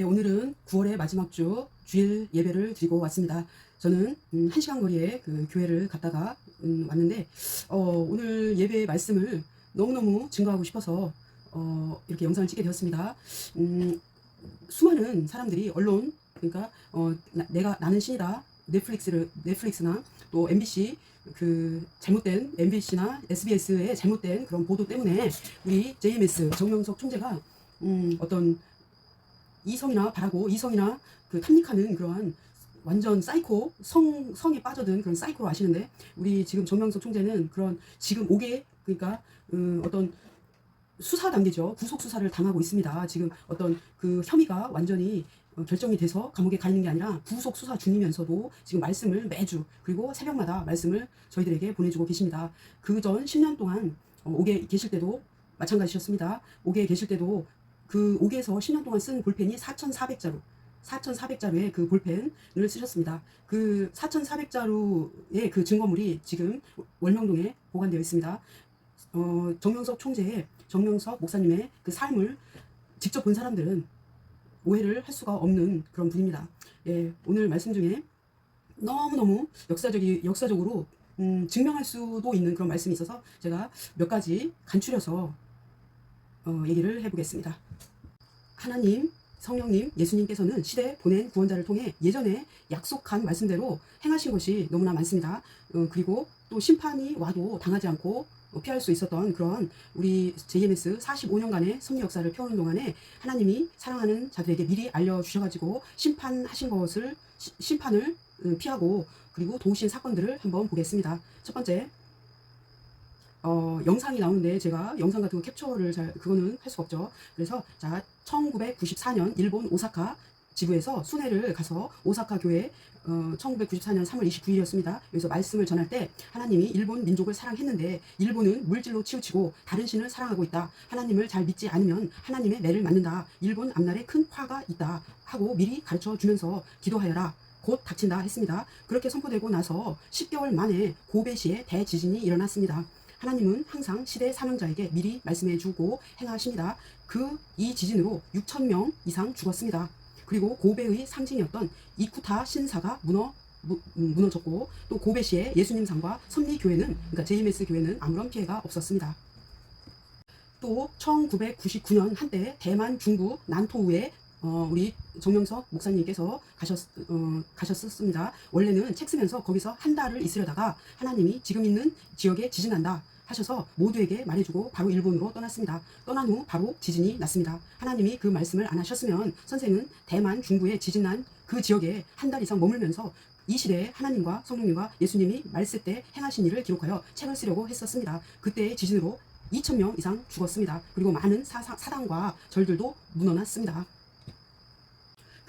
예, 오늘은 9월의 마지막 주 주일 예배를 드리고 왔습니다. 저는 음, 한 시간 거리에 그 교회를 갔다가 음, 왔는데 어, 오늘 예배 말씀을 너무너무 증거하고 싶어서 어, 이렇게 영상을 찍게 되었습니다. 음, 수많은 사람들이 언론 그러니까 어, 나, 내가 나는 신이다 넷플릭스를 넷플릭스나 또 MBC 그 잘못된 MBC나 SBS의 잘못된 그런 보도 때문에 우리 JMS 정명석 총재가 음, 어떤 이성이나 바라고 이성이나 그 탐닉하는 그러한 완전 사이코 성 성에 빠져든 그런 사이코로 아시는데 우리 지금 정명석 총재는 그런 지금 5개 그러니까 음, 어떤 수사 단계죠 구속 수사를 당하고 있습니다. 지금 어떤 그 혐의가 완전히 어, 결정이 돼서 감옥에 가 있는 게 아니라 구속 수사 중이면서도 지금 말씀을 매주 그리고 새벽마다 말씀을 저희들에게 보내주고 계십니다. 그 전 10년 동안 어, 옥에 계실 때도 마찬가지셨습니다. 옥에 계실 때도 그 옥에서 10년 동안 쓴 볼펜이 4,400자루 4,400자루의 그 볼펜을 쓰셨습니다. 그 4,400자루의 그 증거물이 지금 월명동에 보관되어 있습니다. 어, 정명석 총재의 정명석 목사님의 그 삶을 직접 본 사람들은 오해를 할 수가 없는 그런 분입니다. 예, 오늘 말씀 중에 너무너무 역사적이, 역사적으로 음, 증명할 수도 있는 그런 말씀이 있어서 제가 몇 가지 간추려서 어, 얘기를 해보겠습니다. 하나님, 성령님, 예수님께서는 시대 보낸 구원자를 통해 예전에 약속한 말씀대로 행하신 것이 너무나 많습니다. 어, 그리고 또 심판이 와도 당하지 않고 어, 피할 수 있었던 그런 우리 JMS 45년간의 섭리 역사를 펴오는 동안에 하나님이 사랑하는 자들에게 미리 알려주셔가지고 심판하신 것을 시- 심판을 음, 피하고 그리고 도우신 사건들을 한번 보겠습니다. 첫 번째 어, 영상이 나오는데 제가 영상 같은 거 캡처를 잘 그거는 할 수가 없죠. 그래서 자 1994년 일본 오사카 지부에서 순회를 가서 오사카 교회 어, 1994년 3월 29일이었습니다. 여기서 말씀을 전할 때 하나님이 일본 민족을 사랑했는데 일본은 물질로 치우치고 다른 신을 사랑하고 있다. 하나님을 잘 믿지 않으면 하나님의 매를 맞는다. 일본 앞날에 큰 화가 있다. 하고 미리 가르쳐 주면서 기도하여라. 곧 닥친다 했습니다. 그렇게 선포되고 나서 10개월 만에 고베시에 대지진이 일어났습니다. 하나님은 항상 시대 사명자에게 미리 말씀해 주고 행하십니다. 그 이 지진으로 6천 명 이상 죽었습니다. 그리고 고베의 상징이었던 이쿠타 신사가 무너 무너졌고 또 고베시의 예수님상과 선리교회는 그러니까 JMS 교회는 아무런 피해가 없었습니다. 또 1999년 한때 대만 중부 난토우에 어, 우리 정명석 목사님께서 가셨, 어, 가셨었습니다. 원래는 책 쓰면서 거기서 한 달을 있으려다가 하나님이 지금 있는 지역에 지진 난다 하셔서 모두에게 말해주고 바로 일본으로 떠났습니다. 떠난 후 바로 지진이 났습니다. 하나님이 그 말씀을 안 하셨으면 선생은 대만 중부에 지진 난 그 지역에 한 달 이상 머물면서 이 시대에 하나님과 성령님과 예수님이 말씀 때 행하신 일을 기록하여 책을 쓰려고 했었습니다. 그때의 지진으로 2천 명 이상 죽었습니다. 그리고 많은 사상, 사당과 절들도 무너났습니다.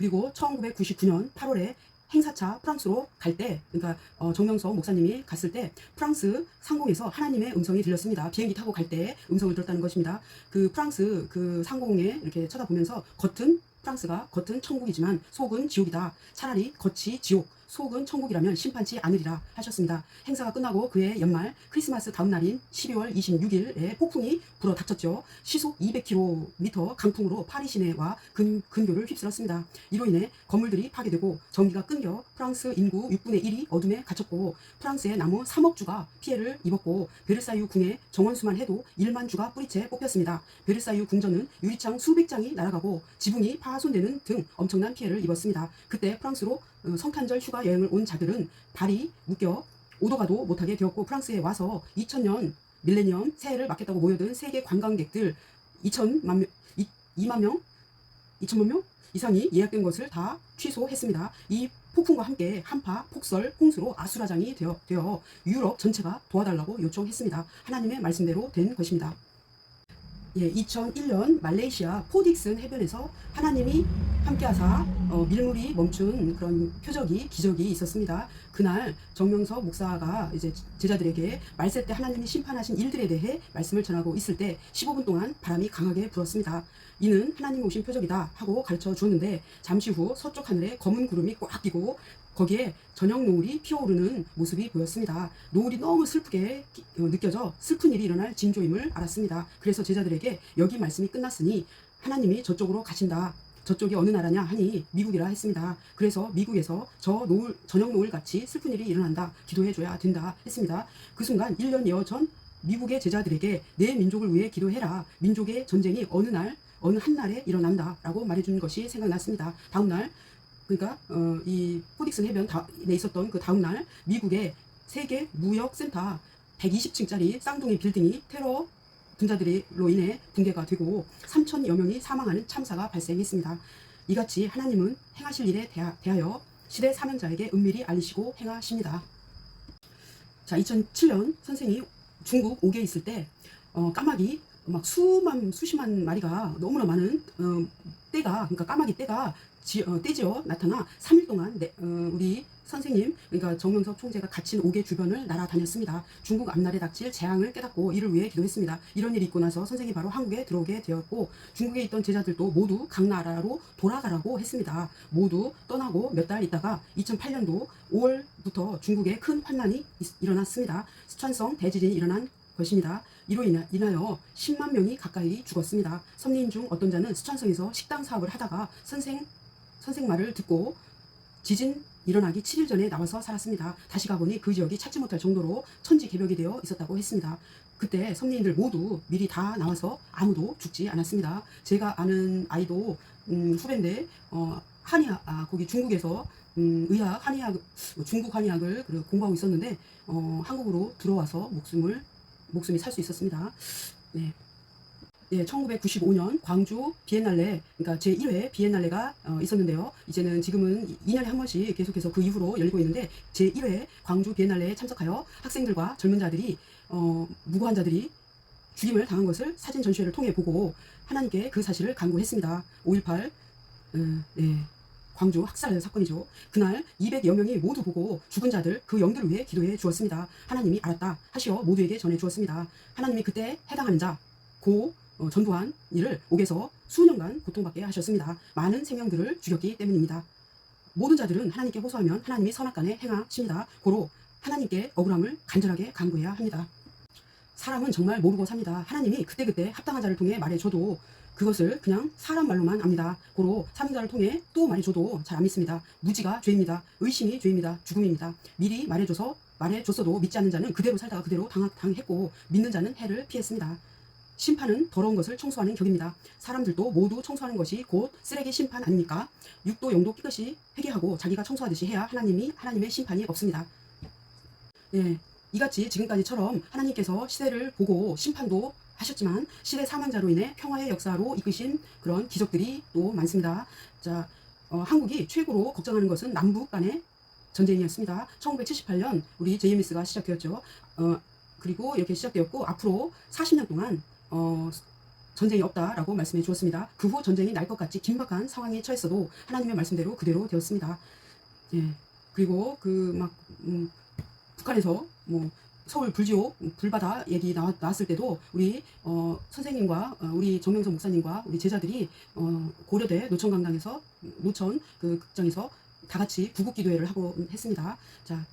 그리고 1999년 8월에 행사차 프랑스로 갈 때, 그러니까 어, 정명석 목사님이 갔을 때 프랑스 상공에서 하나님의 음성이 들렸습니다. 비행기 타고 갈 때 음성을 들었다는 것입니다. 그 프랑스 그 상공에 이렇게 쳐다보면서 겉은 프랑스가 겉은 천국이지만 속은 지옥이다. 차라리 겉이 지옥, 속은 천국이라면 심판치 않으리라 하셨습니다. 행사가 끝나고 그해 연말 크리스마스 다음 날인 12월 26일에 폭풍이 불어 닥쳤죠. 시속 200km 강풍으로 파리 시내와 근, 근교를 휩쓸었습니다. 이로 인해 건물들이 파괴되고 전기가 끊겨 프랑스 인구 6분의 1이 어둠에 갇혔고 프랑스의 나무 3억 주가 피해를 입었고 베르사유 궁의 정원수만 해도 1만 주가 뿌리채 뽑혔습니다. 베르사유 궁전은 유리창 수백 장이 날아가고 지붕이 파손되는 등 엄청난 피해를 입었습니다. 그때 프랑스로 어, 성탄절 휴가 여행을 온 자들은 발이 묶여 오도 가도 못하게 되었고 프랑스에 와서 2000년 밀레니엄 새해를 맞겠다고 모여든 세계 관광객들 2천만 명, 2만 명, 2천만 명 이상이 예약된 것을 다 취소했습니다. 이 폭풍과 함께 한파, 폭설, 홍수로 아수라장이 되어, 되어 유럽 전체가 도와달라고 요청했습니다. 하나님의 말씀대로 된 것입니다. 예, 2001년 말레이시아 포딕슨 해변에서 하나님이 함께하사 어, 밀물이 멈춘 그런 표적이 기적이 있었습니다. 그날 정명석 목사가 이제 제자들에게 말세 때 하나님이 심판하신 일들에 대해 말씀을 전하고 있을 때 15분 동안 바람이 강하게 불었습니다. 이는 하나님 오신 표적이다 하고 가르쳐 주었는데 잠시 후 서쪽 하늘에 검은 구름이 꽉 끼고 거기에 저녁 노을이 피어오르는 모습이 보였습니다. 노을이 너무 슬프게 기- 어, 느껴져 슬픈 일이 일어날 징조임을 알았습니다. 그래서 제자들에게 여기 말씀이 끝났으니 하나님이 저쪽으로 가신다. 저쪽이 어느 나라냐 하니 미국이라 했습니다. 그래서 미국에서 저 노을, 저녁 노을 같이 슬픈 일이 일어난다. 기도해줘야 된다. 했습니다. 그 순간 1년여 전 미국의 제자들에게 내 민족을 위해 기도해라. 민족의 전쟁이 어느 날, 어느 한 날에 일어난다. 라고 말해준 것이 생각났습니다. 다음날, 그러니까, 어, 이 포딕슨 해변 다, 내 있었던 그 다음날, 미국의 세계 무역센터 120층짜리 쌍둥이 빌딩이 테러 분자들로 인해 붕괴가 되고 3천여 명이 사망하는 참사가 발생했습니다. 이같이 하나님은 행하실 일에 대하, 대하여 시대 사명자에게 은밀히 알리시고 행하십니다. 자, 2007년 선생이 중국 옥에 있을 때 어, 까마귀 막 수만 수십만 마리가 너무나 많은 어, 떼가 그러니까 까마귀 떼가 지, 어, 떼지어 나타나 3일 동안 내, 어, 우리 선생님 그러니까 정명석 총재가 갇힌 옥의 주변을 날아다녔습니다. 중국 앞날에 닥칠 재앙을 깨닫고 이를 위해 기도했습니다. 이런 일이 있고 나서 선생이 바로 한국에 들어오게 되었고 중국에 있던 제자들도 모두 각 나라로 돌아가라고 했습니다. 모두 떠나고 몇 달 있다가 2008년도 5월부터 중국에 큰 환란이 있- 일어났습니다. 스촨성 대지진이 일어난 것입니다. 이로 인하, 인하여 10만 명이 가까이 죽었습니다. 선민 중 어떤 자는 스촨성에서 식당 사업을 하다가 선생 선생 말을 듣고 지진 일어나기 7일 전에 나와서 살았습니다. 다시 가보니 그 지역이 찾지 못할 정도로 천지 개벽이 되어 있었다고 했습니다. 그때 선민들 모두 미리 다 나와서 아무도 죽지 않았습니다. 제가 아는 아이도 음, 후배인데 어, 한의학 아 거기 중국에서 음, 의학 한의학 중국 한의학을 그 공부하고 있었는데 어, 한국으로 들어와서 목숨을 목숨이 살 수 있었습니다. 네. 예, 1995년 광주 비엔날레, 그러니까 제1회 비엔날레가 어, 있었는데요. 이제는 지금은 2년에 한 번씩 계속해서 그 이후로 열리고 있는데 제1회 광주 비엔날레에 참석하여 학생들과 젊은 자들이 어, 무고한 자들이 죽임을 당한 것을 사진 전시회를 통해 보고 하나님께 그 사실을 간구했습니다. 5.18 음, 예, 광주 학살 사건이죠. 그날 200여 명이 모두 보고 죽은 자들 그 영들을 위해 기도해 주었습니다. 하나님이 알았다 하시어 모두에게 전해 주었습니다. 하나님이 그때 해당하는 자, 고 어, 전두환 이를 옥에서 수년간 고통받게 하셨습니다. 많은 생명들을 죽였기 때문입니다. 모든 자들은 하나님께 호소하면 하나님이 선악간에 행하십니다. 고로 하나님께 억울함을 간절하게 간구해야 합니다. 사람은 정말 모르고 삽니다. 하나님이 그때그때 합당한 자를 통해 말해줘도 그것을 그냥 사람 말로만 압니다. 고로 사명자를 통해 또 말해줘도 잘 안 믿습니다. 무지가 죄입니다. 의심이 죄입니다. 죽음입니다. 미리 말해줘서 말해줬어도 믿지 않는 자는 그대로 살다가 그대로 당, 당했고 믿는 자는 해를 피했습니다. 심판은 더러운 것을 청소하는 격입니다. 사람들도 모두 청소하는 것이 곧 쓰레기 심판 아닙니까? 육도 영도 깨끗이 회개하고 자기가 청소하듯이 해야 하나님이 하나님의 심판이 없습니다. 예, 이같이 지금까지처럼 하나님께서 시대를 보고 심판도 하셨지만 시대 사망자로 인해 평화의 역사로 이끄신 그런 기적들이 또 많습니다. 자, 어, 한국이 최고로 걱정하는 것은 남북 간의 전쟁이었습니다. 1978년 우리 JMS가 시작되었죠. 어, 그리고 이렇게 시작되었고 앞으로 40년 동안 어, 전쟁이 없다라고 말씀해 주었습니다. 그 후 전쟁이 날 것 같이 긴박한 상황에 처했어도 하나님의 말씀대로 그대로 되었습니다. 예. 그리고 그막 음, 북한에서 뭐 서울 불지옥 불바다 얘기 나왔, 나왔 을 때도 우리 어, 선생님과 어, 우리 정명석 목사님과 우리 제자들이 어, 고려대 노천강당에서 노천 그 극장에서 다 같이 구국 기도회를 하고 했습니다. 자,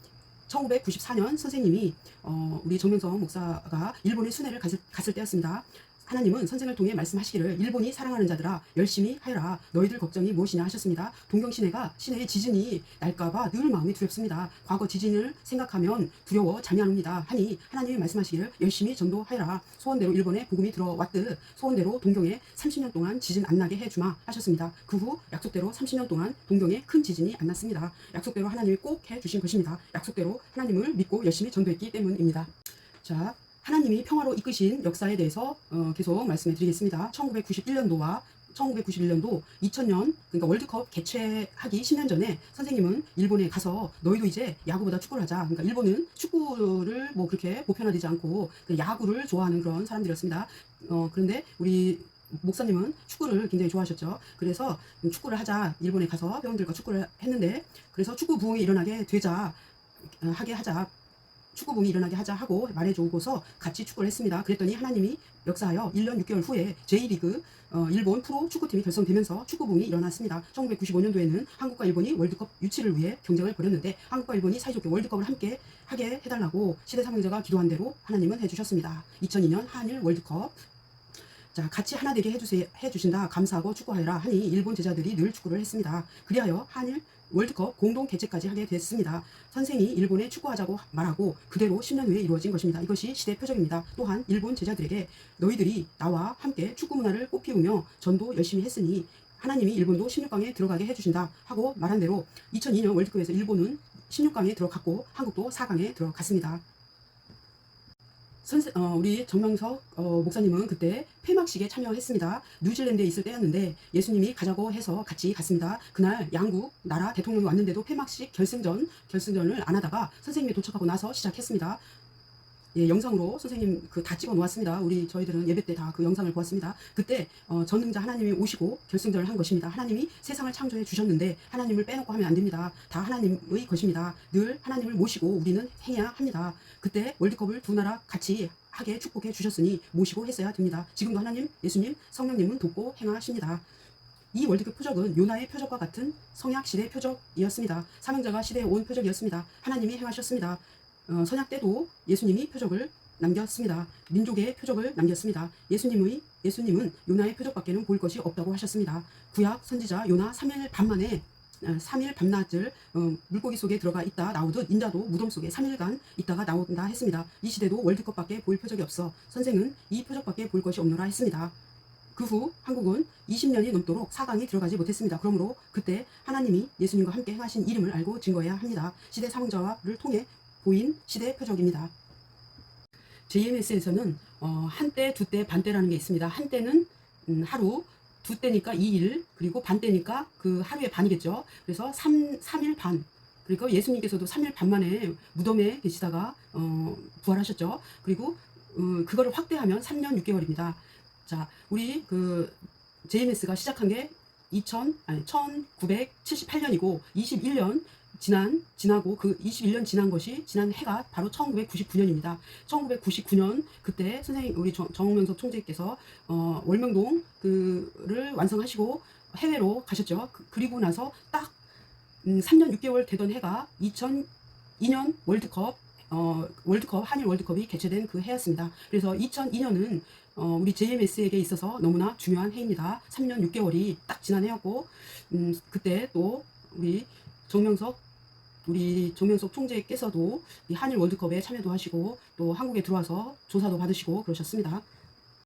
1994년 선생님이 어, 우리 정명석 목사가 일본에 순회를 갔을, 갔을 때였습니다. 하나님은 선생을 통해 말씀하시기를 일본이 사랑하는 자들아 열심히 하여라 너희들 걱정이 무엇이냐 하셨습니다. 동경 시내가 시내에 지진이 날까봐 늘 마음이 두렵습니다. 과거 지진을 생각하면 두려워 잠이 안 옵니다. 하니 하나님이 말씀하시기를 열심히 전도하여라 소원대로 일본에 복음이 들어왔듯 소원대로 동경에 30년 동안 지진 안 나게 해주마 하셨습니다. 그 후 약속대로 30년 동안 동경에 큰 지진이 안 났습니다. 약속대로 하나님이 꼭 해주신 것입니다. 약속대로 하나님을 믿고 열심히 전도했기 때문입니다. 자, 하나님이 평화로 이끄신 역사에 대해서 어, 계속 말씀해 드리겠습니다. 1991년도와 1991년도 2000년 그러니까 월드컵 개최하기 10년 전에 선생님은 일본에 가서 너희도 이제 야구보다 축구를 하자. 그러니까 일본은 축구를 뭐 그렇게 보편화되지 않고 그 야구를 좋아하는 그런 사람들이었습니다. 어, 그런데 우리 목사님은 축구를 굉장히 좋아하셨죠. 그래서 축구를 하자. 일본에 가서 회원들과 축구를 했는데 그래서 축구 부흥이 일어나게 되자 어, 하게 하자. 축구붐이 일어나게 하자 하고 말해주고서 같이 축구를 했습니다. 그랬더니 하나님이 역사하여 1년 6개월 후에 제2리그 어, 일본 프로 축구팀이 결성되면서 축구붐이 일어났습니다. 1995년도에는 한국과 일본이 월드컵 유치를 위해 경쟁을 벌였는데 한국과 일본이 사이좋게 월드컵을 함께 하게 해달라고 시대 사명자가 기도한 대로 하나님은 해주셨습니다. 2002년 한일 월드컵 자, 같이 하나 되게 해주세요, 해주신다. 감사하고 축구하여라 하니 일본 제자들이 늘 축구를 했습니다. 그리하여 한일 월드컵 공동 개최까지 하게 됐습니다. 선생이 일본에 축구하자고 말하고 그대로 10년 후에 이루어진 것입니다. 이것이 시대 표적입니다. 또한 일본 제자들에게 너희들이 나와 함께 축구 문화를 꽃피우며 전도 열심히 했으니 하나님이 일본도 16강에 들어가게 해주신다 하고 말한 대로 2002년 월드컵에서 일본은 16강에 들어갔고 한국도 4강에 들어갔습니다. 선생, 어, 우리 정명석 어, 목사님은 그때 폐막식에 참여했습니다. 뉴질랜드에 있을 때였는데 예수님이 가자고 해서 같이 갔습니다. 그날 양국 나라 대통령이 왔는데도 폐막식 결승전 결승전을 안 하다가 선생님이 도착하고 나서 시작했습니다. 예, 영상으로 선생님 그 다 찍어 놓았습니다. 우리 저희들은 예배 때 다 그 영상을 보았습니다. 그때 어, 전능자 하나님이 오시고 결승전을 한 것입니다. 하나님이 세상을 창조해 주셨는데 하나님을 빼놓고 하면 안 됩니다. 다 하나님의 것입니다. 늘 하나님을 모시고 우리는 행해야 합니다. 그때 월드컵을 두 나라 같이 하게 축복해 주셨으니 모시고 했어야 됩니다. 지금도 하나님, 예수님, 성령님은 돕고 행하십니다. 이 월드컵 표적은 요나의 표적과 같은 성약 시대 표적이었습니다. 사명자가 시대에 온 표적이었습니다. 하나님이 행하셨습니다. 어, 선약 때도 예수님이 표적을 남겼습니다. 민족의 표적을 남겼습니다. 예수님의 예수님은 요나의 표적밖에는 볼 것이 없다고 하셨습니다. 구약 선지자 요나 3일 반 만에 3일 밤낮을 어, 물고기 속에 들어가 있다 나오듯 인자도 무덤 속에 3일간 있다가 나온다 했습니다. 이 시대도 월드컵밖에 보일 표적이 없어 선생은 이 표적밖에 볼 것이 없노라 했습니다. 그 후 한국은 20년이 넘도록 4강이 들어가지 못했습니다. 그러므로 그때 하나님이 예수님과 함께 행하신 이름을 알고 증거해야 합니다. 시대 사명자를 통해 보인 시대 표적입니다. JMS에서는 어, 한 때, 두 때, 반때라는 게 있습니다. 한 때는 음, 하루, 두 때니까 2일, 그리고 반때니까 그 하루의 반이겠죠. 그래서 3, 3일 반. 그리고 예수님께서도 3일 반 만에 무덤에 계시다가 어, 부활하셨죠. 그리고 어, 그거를 확대하면 3년 6개월입니다. 자, 우리 그 JMS가 시작한 게 2000, 아니, 1978년이고 21년 지난 지나고 그 21년 지난 것이 지난 해가 바로 1999년입니다. 1999년 그때 선생님 우리 정, 정명석 총재께서 어, 월명동 그를 완성하시고 해외로 가셨죠. 그, 리고 나서 딱 음, 3년 6개월 되던 해가 2002년 월드컵 어, 월드컵 한일 월드컵이 개최된 그 해였습니다. 그래서 2002년은 어, 우리 JMS에게 있어서 너무나 중요한 해입니다. 3년 6개월이 딱 지난 해였고 음, 그때 또 우리 정명석 우리 정명석 총재께서도 이 한일 월드컵에 참여도 하시고 또 한국에 들어와서 조사도 받으시고 그러셨습니다.